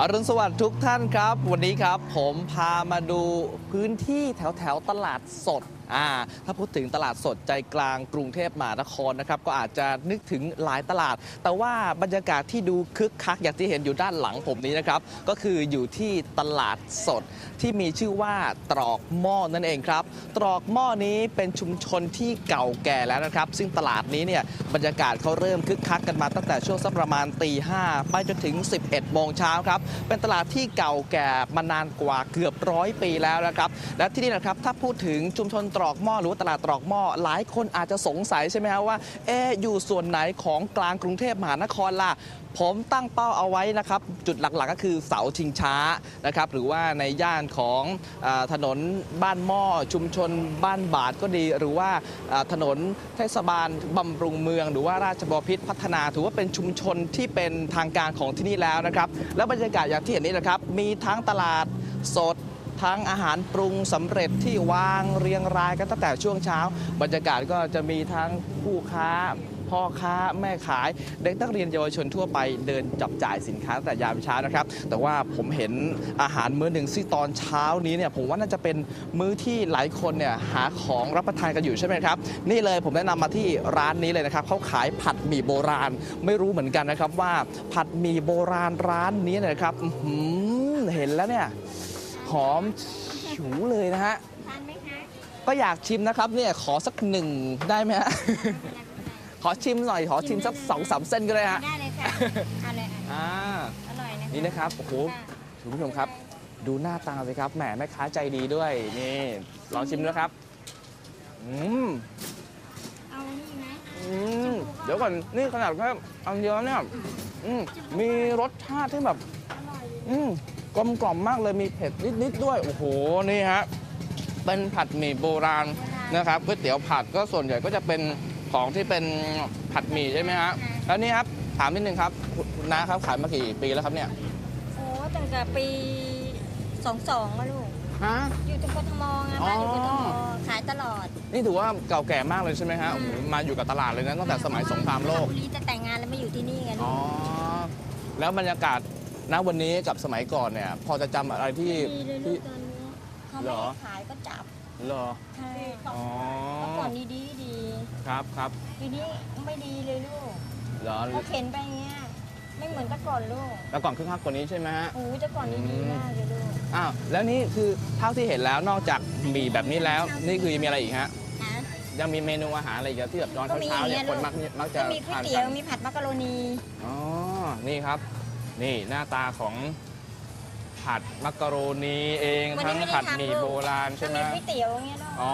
อรุณสวัสดิ์ทุกท่านครับ วันนี้ครับ ผมพามาดูพื้นที่แถวแถวตลาดสด อ่าถ้าพูดถึงตลาดสดใจกลางกรุงเทพมหานครนะครับก็อาจจะนึกถึงหลายตลาด แต่ว่าบรรยากาศที่ดูคึกคักอย่างที่เห็นอยู่ด้านหลังผมนี้นะครับก็คืออยู่ที่ตลาดสดที่มีชื่อว่าตรอกหม้อนั่นเองครับ ตรอกหม้อนี้เป็นชุมชนที่เก่าแก่แล้วนะครับ ซึ่งตลาดนี้เนี่ยบรรยากาศเขาเริ่มคึกคักกันมาตั้งแต่ช่วงสักประมาณตีห้าไปจนถึง 11โมงเช้าครับเป็นตลาดที่เก่าแก่มานานกว่าเกือบร้อยปีแล้วนะครับและที่นี่นะครับถ้าพูดถึงชุมชนตรอกหม้อหรือว่าตลาดตรอกหม้อหลายคนอาจจะสงสัยใช่ไหมครับว่าเอ๊อยู่ส่วนไหนของกลางกรุงเทพมหานครล่ะผมตั้งเป้าเอาไว้นะครับ จุดหลักๆก็คือเสาชิงช้านะครับ หรือว่าในย่านของอถนนบ้านหม้อชุมชนบ้านบาทก็ดี หรือว่าอ่าถนนเทศบาลบำรุงเมือง หรือว่าราชบพิษพัฒนา ถือว่าเป็นชุมชนที่เป็นทางการของที่นี่แล้วนะครับ และบรรยากาศอย่างที่เห็นนี้นะครับ มีทั้งตลาดสด ทั้งอาหารปรุงสำเร็จที่วางเรียงรายกันตั้งแต่ช่วงเช้า บรรยากาศก็จะมีทั้งผู้ค้าพ่อค้าแม่ขาย เด็กนักเรียนเยาวชนทั่วไปเดินจับจ่ายสินค้าตั้งแต่ยามเช้านะครับ แต่ว่าผมเห็นอาหารมื้อหนึ่งซึ่งตอนเช้านี้เนี่ยผมว่าน่าจะเป็นมื้อที่หลายคนเนี่ยหาของรับประทานกันอยู่ใช่ไหมครับ นี่เลยผมแนะนำมาที่ร้านนี้เลยนะครับเขาขายผัดหมี่โบราณ ไม่รู้เหมือนกันนะครับว่าผัดหมี่โบราณร้านนี้นะครับเห็นแล้วเนี่ย อมฉิวเลยนะฮะ ทานไหมคะก็อยากชิมนะครับเนี่ยขอสักหนึ่งได้ไหมฮะ ขอชิมหน่อยขอชิมสักสองสามเส้นก็ได้ฮะ ได้เลยค่ะเอาเลยอะอ่า อร่อยนะคะนี่นะครับโอ้โหค่ะคุณผู้ชมครับ ดูหน้าตาสิครับแหมแม่ค้าใจดีด้วย นี่ ลองชิมด้วยครับ อืม เอานี่ไหมอืม เดี๋ยวก่อน นี่ขนาดแค่อันเดียวเนี่ย อืม มีรสชาติที่แบบ อร่อยอืม กลมกล่อมมากเลยมีเผ็ดนิดๆด้วย โอ้โห นี่ฮะ เป็นผัดหมี่โบราณนะครับก๋วยเตี๋ยวผัดก็ส่วนใหญ่ก็จะเป็นของที่เป็นผัดหมี่ใช่ไหมฮะ แล้วนี่ครับถามนิดนึงครับคุณคุณน้าครับขายมากี่ปีแล้วครับเนี่ย โอ้ตั้งแต่ปีสองสองอะลูก ฮะ อยู่ตรงกทมไงอ๋อบ้านอยู่กทมขายตลอด นี่ถือว่าเก่าแก่มากเลยใช่ไหมฮะอืมโอ้โหมาอยู่กับตลาดเลยนะตั้งแต่สมัยสงครามโลกบุรีจะแต่งงานแล้วมาอยู่ที่นี่ไงลูอ๋อกแล้วบรรยากาศ ณวันนี้กับสมัยก่อนเนี่ย พอจะจำอะไรที่ดีเลยลูที่ กตอนนี้เขาเหรไม่อ ให้ขายก็จับเหรอ ใช่อ๋อ เมื่อก่อนดีดีดีครับครับทีนี้ไม่ดีเลยลูกเหรอเขาเข็นไปอย่างเงี้ยไม่เหมือนแต่ก่อนลูกแล้วก่อนคึกคักกว่านี้ใช่ไหมฮะ โอ้แต่ก่อนนี่ดีมากเลยลูกอ้าวแล้วนี่คือเท่าที่เห็นแล้วนอกจากหมี่แบบนี้แล้ว นี่คือยังมีอะไรอีกฮะนะ ยังมีเมนูอาหารอะไรอีกอะที่แบบตอนก็มีเช้าๆเนี่ยอย่างคเงี้นยมักมักจะก็มีก๋วยทานเตี๋กัยวนมีผัดมักกะโรนี อ๋อนี่ครับ นี่หน้าตาของผัดมักกะโรนีเองวันทั้นี้งไม่ได้ผัดทำหมี่ลูก โบราณใช่ไหมก็มีก๋วยเตี๋ยวอย่างเงี้ยลูกอ๋อ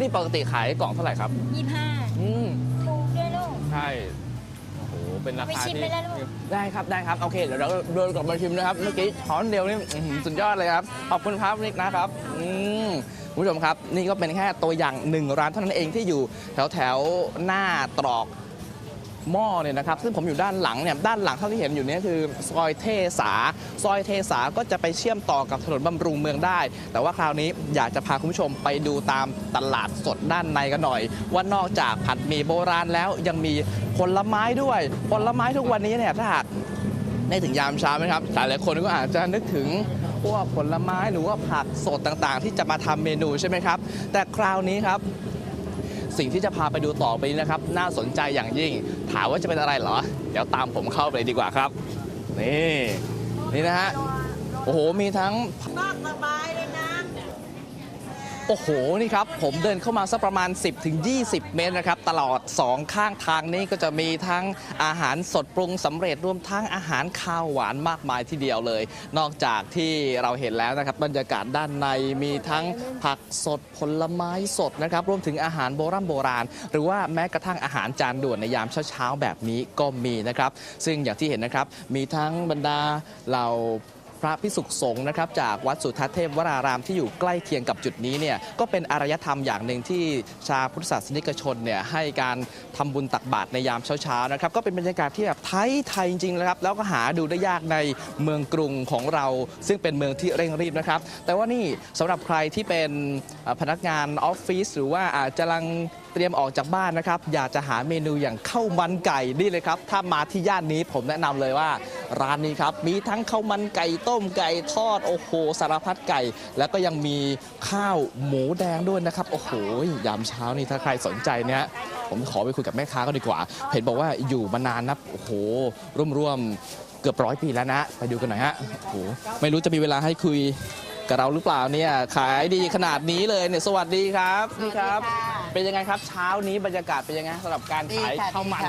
นี่ปกติขายกล่องเท่าไหร่ครับ ยี่ห้าอืม ถูกด้วยลูก ใช่ โอ้โห เป็นราไปคาชิมที่ไหมล่ะลูก ได้ครับ ได้ครับ โอเค เดี๋ยวเราเดินกลับมาชิมนะครับ เมื่อกี้ช้อนเดียวนี่อื้อหือสุดยอดเลยครับ ขอบคุณครับนิกนะครับ อืมคุณผู้ชมครับ นี่ก็เป็นแค่ตัวอย่างหนึ่งร้านเท่านั้นเองที่อยู่แถวแถวๆหน้าตรอก หม้อเนี่ยนะครับซึ่งผมอยู่ด้านหลังเนี่ยด้านหลังเท่าที่เห็นอยู่เนี่ยคือซอยเทสา ซอยเทสาก็จะไปเชื่อมต่อกับถนนบำรุงเมืองได้ แต่ว่าคราวนี้อยากจะพาคุณผู้ชมไปดูตามตลาดสดด้านในกันหน่อย ว่านอกจากผัดหมี่โบราณแล้วยังมีผลไม้ด้วยผลไม้ทุกวันนี้เนี่ยถ้าหากในถึงยามเช้าไหมครับหลายๆคนก็อาจจะนึกถึงพวกผลไม้หรือว่าผักสดต่างๆ ที่จะมาทำเมนูใช่ไหมครับ แต่คราวนี้ครับ สิ่งที่จะพาไปดูต่อไปนี้นะครับ น่าสนใจอย่างยิ่ง ถามว่าจะเป็นอะไรเหรอ เดี๋ยวตามผมเข้าไปเลยดีกว่าครับ นี่ นี่นะฮะ โอ้โห มีทั้งนอกสบาย โอ้โห นี่ครับ ผมเดินเข้ามาสักประมาณ 10ถึง20 เมตรนะครับ ตลอด 2 ข้างทางนี้ก็จะมีทั้งอาหารสดปรุงสำเร็จรวมทั้งอาหารข้าวหวานมากมายทีเดียวเลย นอกจากที่เราเห็นแล้วนะครับ บรรยากาศด้านในมีทั้งผักสดผลไม้สดนะครับ รวมถึงอาหารโบราณโบราณ หรือว่าแม้กระทั่งอาหารจานด่วนในยามเช้าๆแบบนี้ก็มีนะครับ ซึ่งอย่างที่เห็นนะครับ มีทั้งบรรดาเหล่า พระพิสุขสงฆ์นะครับจากวัดสุทัศเทพวรารามที่อยู่ใกล้เคียงกับจุดนี้เนี่ยก็เป็นอารยธรรมอย่างหนึ่งที่ชาวพุทธศาสนิกชนเนี่ยให้การทำบุญตักบาตรในยามเช้าๆนะครับก็เป็นบรรยากาศที่แบบไทยไทยจริงๆนะครับแล้วก็หาดูได้ยากในเมืองกรุงของเรา ซึ่งเป็นเมืองที่เร่งรีบนะครับ แต่ว่านี่สำหรับใครที่เป็นพนักงานออฟฟิศหรือว่าอาจจะกำลังเตรียมออกจากบ้านนะครับ อยากจะหาเมนูอย่างข้าวมันไก่นี่เลยครับ ถ้ามาที่ย่านนี้ผมแนะนำเลยว่า ร้านนี้ครับ มีทั้งข้าวมันไก่ต้มไก่ทอดโอ้โหสารพัดไก่ แล้วก็ยังมีข้าวหมูแดงด้วยนะครับ โอ้โหยามเช้านี่ถ้าใครสนใจเนี่ยผมขอไปคุยกับแม่ค้าก็ดีกว่า เห็นบอกว่าอยู่มานานนับโอ้โหร่วมๆเกือบร้อยปีแล้วนะ ไปดูกันหน่อยฮะโอ้โหไม่รู้จะมีเวลาให้คุยกับเราหรือเปล่าเนี่ยขายดีขนาดนี้เลยเนี่ยสวัสดีครับนี่ครับ เป็นยังไงครับเช้านี้บรรยากาศเป็นยังไงสำหรับการดีขายค่ะข้าวมัน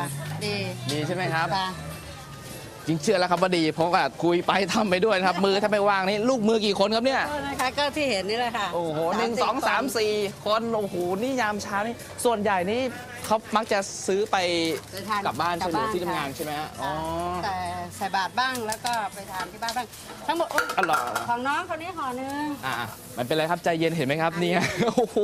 ดีดีใช่ไหมครับค่ะ จริงเชื่อแล้วครับว่าดีเพราะว่าคุยไปทำไปด้วยนะครับ มือถ้าไม่ว่างนี่ลูกมือกี่คนครับเนี่ย ก็นะคะก็ที่เห็นนี่แหละค่ะโอ้โหห30นึ่งสองสามสี่คน โอ้โห นี่ยามเช้านี่ ส่วนใหญ่นี่ เขามักจะซื้อไปไปทานกลับบ้านใช่ไหมหรือที่ทำงานค่ะใช่ไหมฮะอ๋อแต่ใส่บาตรบ้างแล้วก็ไปทานที่บ้านบ้าง ทั้งหมดอุ๊ยอ๋อเหรอของน้องคนนี้ห่อหนึง อ่ามันเป็นไรครับใจเย็นเห็นไหมครับเนี่ยโอ้โห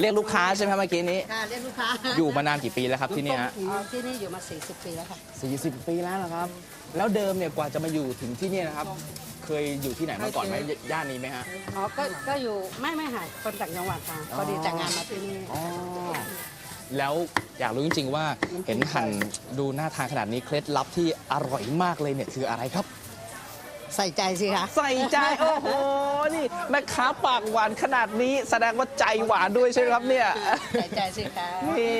เรียกลูกค้าใช่ไหมครับเมื่อกี้นี้ ค่ะเรียกลูกค้าอยู่มานานกี่ปีแล้วครับที่เนี่ยฮะ อ๋อที่นี่อยู่มา 40 ปีแล้วค่ะ 40 ปีแล้วเหรอครับ แล้วเดิมเนี่ยกว่าจะมาอยู่ถึงที่เนี่ยนะครับ เคยอยู่ที่ไหนมาก่อนไหมย่านนี้ไหมฮะ อ๋อ ก็ ก็อยู่ ไม่ไม่ค่ะคนต่างจังหวัดค่ะอ๋อพอดีแต่งงานมาที่นี่ อ๋อ แล้วอยากรู้จริง ๆ ว่าเห็นหั่นดูน่าทานขนาดนี้เคล็ดลับที่อร่อยมากเลยเนี่ยคืออะไรครับ ใส่ใจสิคะใส่ใจโอ้โหนี่แม่ค้าปากหวานขนาดนี้แสดงว่าใจหวานด้วยใช่ไหมครับเนี่ยใส่ใจสิคะนี่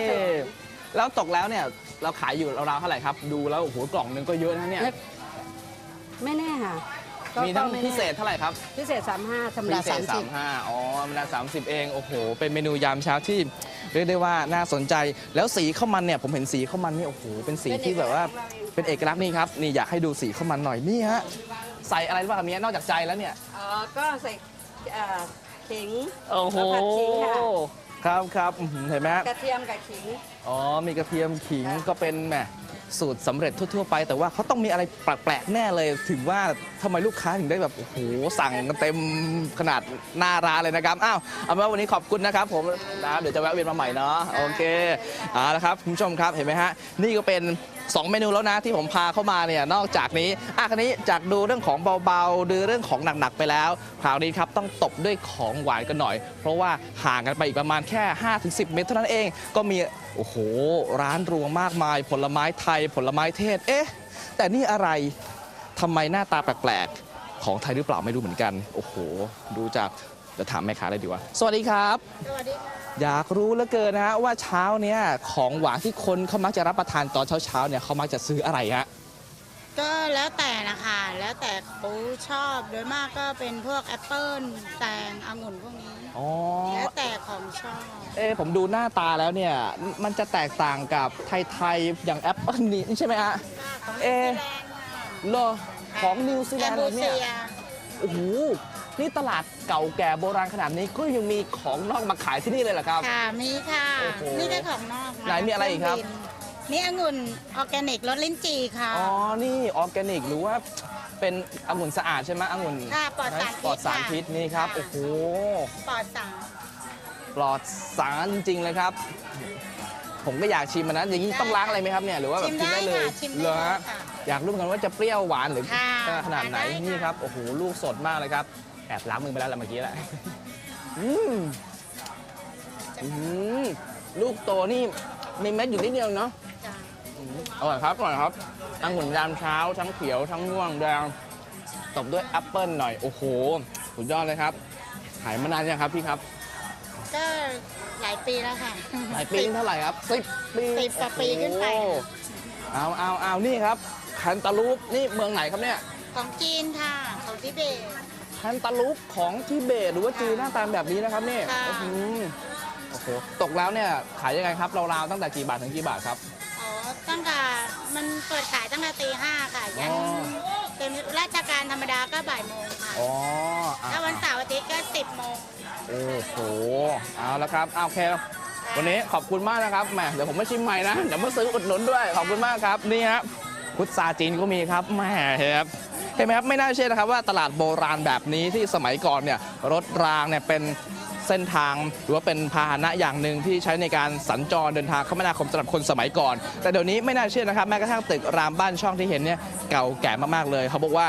แล้วตกแล้วเนี่ยเราขายอยู่ราวๆเท่าไหร่ครับ ดูแล้วโอ้โหกล่องหนึงก็เยอะนะเนี่ย ไม่แน่ค่ะ ก็มีทั้งก็ไแน่พิเศษเท่าไหร่ครับ พิเศษ 35ธรรมดาพิเศษ30สามห้าอ๋อมันสามสิบเอง โอ้โห เป็นเมนูยามเช้าที่เรียกได้ว่าน่าสนใจ แล้วสีข้าวมันเนี่ย ผมเห็นสีข้าวมันนี่โอ้โห เป็นสีที่แบบว่า เป็นเอกลักษณ์นี่ครับ นี่อยากให้ดูสีข้าวมันหน่อย นี่ฮะ ใส่อะไรบ้างครับเนี้ยนอกจากใจแล้วเนี่ย อ๋อ ก็ใส่เอ่อขิงโอ้โหแล้วผัดขิงค่ะครับครับอื้อหือเห็นไหมฮะกระเทียมกับขิง อ๋อ มีกระเทียมขิงค่ะก็เป็นแหม สูตรสำเร็จทั่วๆไป แต่ว่าเขาต้องมีอะไรแปลกๆแน่เลย ถึงว่าทำไมลูกค้าถึงได้แบบโอ้โหสั่งกันเต็มขนาดหน้าร้านเลยนะครับอ้าวเอาเป็นว่าวันนี้ขอบคุณนะครับ ผมนะเดี๋ยวจะแวะเวียนมาใหม่เนาะโอเคเอาละครับคุณผู้ชมครับเห็นไหมฮะนี่ก็เป็น 2 เมนูแล้วนะที่ผมพาเข้ามาเนี่ยนอกจากนี้อะคันนี้จากดูเรื่องของเบาๆ ดูเรื่องของหนักๆไปแล้วคราวนี้ครับต้องตบด้วยของหวานกันหน่อย เพราะว่าห่างกันไปอีกประมาณแค่ 5-10 เมตรเท่านั้นเองก็มีโอ้โหร้านรวงมากมาย ผลไม้ไทยผลไม้เทศเอ๊ะแต่นี่อะไรทำไมหน้าตาแปลกๆของไทยหรือเปล่าไม่รู้เหมือนกัน โอ้โห ดูจาก เดี๋ยวถามแม่ค้าเลยดีกว่า สวัสดีครับ สวัสดีค่ะอยากรู้เหลือเกินนะฮะว่าเช้าเนี้ยของหวานที่คนเขามักจะรับประทานตอนเช้าๆเนี่ยเขามักจะซื้ออะไรฮะ ก็แล้วแต่นะคะ แล้วแต่เขาชอบโดยมากก็เป็นพวกแอปเปิ้ลแตงองุ่นพวกนี้ อ๋อ แล้วแต่ของชอบ เอ๊ะผมดูหน้าตาแล้วเนี่ย มันจะแตกต่างกับไทยๆ อย่างแอปเปิลนี่ใช่ไหมฮะ ของเอ๊ะนิวซีแลนด์ค่ะเหรอของนิวซีแลนด์แอมบูเหรอเนี่เซียย โอ้โหนี่ตลาดเก่าแก่โบราณขนาดนี้ก็ยังมีของนอกมาขายที่นี่เลยเหรอครับ ค่ะมีค่ะ โอ้โหนี่ก็ของนอกไหนมีอะไรอีกครับ นี่องุ่นออร์แกนิกรสลิ้นจี่ค่ะ อ๋อ นี่ออร์แกนิกหรือว่าเป็นองุ่นสะอาดใช่ไหมองุ่นค่ะปลอดสารพิษปลอดสารพิษค่ะนี่ครับ ค่ะ โอ้โห ปลอดสาร ปลอดสารจริงๆเลยครับ ผมก็อยากชิมมันนะอย่างนี้ต้องล้างอะไรไหมครับเนี่ยหรือว่าแบบชิมชิมได้ได้เลยค่ะชิมเหรได้อเลยฮะค่ะ อยากรู้เหมือนกันว่าจะเปรี้ยวหวานหรือค่ะขนาดไหนทานได้ค่ะ นี่ครับโอ้โหลูกสดมากเลยครับแอบล้างมือไปแล้วแหละเมื่อกี้แหละอืมอืมลูกโตนี่มีเม็ดอยู่นิดเดียวเนาะ จ้ะอร่อยครับอร่อยครับองุ่นยามเช้าทั้งเขียวทั้งม่วงแดงตบด้วยแอปเปิลหน่อยโอ้โหสุดยอดเลยครับขายมานานยังครับพี่ครับก็หลายปีแล้วค่ะ หลายปีเท่าไหร่ครับสิบปีสิบกว่าปีขึ้นไป โอ้โหเอาเอาเอานี่ครับแคนตาลูปนี่เมืองไหนครับเนี่ย ของจีนค่ะ ของทิเบต แคนตาลูปของทิเบตหรือว่าจีนหน้าตาแบบนี้นะครับเนี่ยค่ะ อื้อหือโอ้โหตกแล้วเนี่ยขายยังไงครับราวๆตั้งแต่กี่บาทถึงกี่บาทครับ อ๋อตั้งแต่มันเปิดขายตั้งแต่ตีห้าค่ะยันอ๋อ เป็นราชการธรรมดาก็บ่ายโมงค่ะ อ๋ออะถ้าวันเสาร์อาทิตย์ก็สิบโมง โอ้โหเอาละครับเอาโอเค วันนี้ขอบคุณมากนะครับแหมเดี๋ยวผมมาชิมใหม่นะ เดี๋ยวมาซื้ออุดหนุนด้วย ขอบคุณมากครับ นี่ครับ พุทราจีนก็มีครับแหมครับเห็นไหมครับไม่น่าเชื่อนะครับว่าตลาดโบราณแบบนี้ที่สมัยก่อนเนี่ยรถรางเนี่ยเป็นเส้นทางหรือว่าเป็นพาหนะอย่างหนึ่งที่ใช้ในการสัญจรเดินทางคมนาคมสำหรับคนสมัยก่อน แต่เดี๋ยวนี้ไม่น่าเชื่อนะครับแม้กระทั่งตึกรามบ้านช่องที่เห็นเนี่ยเก่าแก่มากๆเลยเขาบอกว่า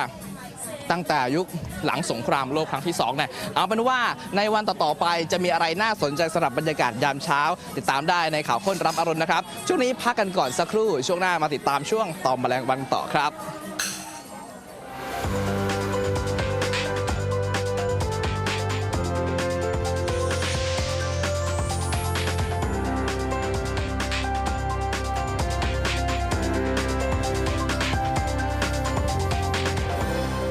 ตั้งแต่ยุคหลังสงครามโลกครั้งที่2เนี่ยเอาเป็นว่าในวันต่อๆไปจะมีอะไรน่าสนใจสำหรับบรรยากาศยามเช้า ติดตามได้ในข่าวค้นรับอรุณนะครับ ช่วงนี้พักกันก่อนสักครู่ ช่วงหน้ามาติดตามช่วงตอมแมลงวันต่อครับ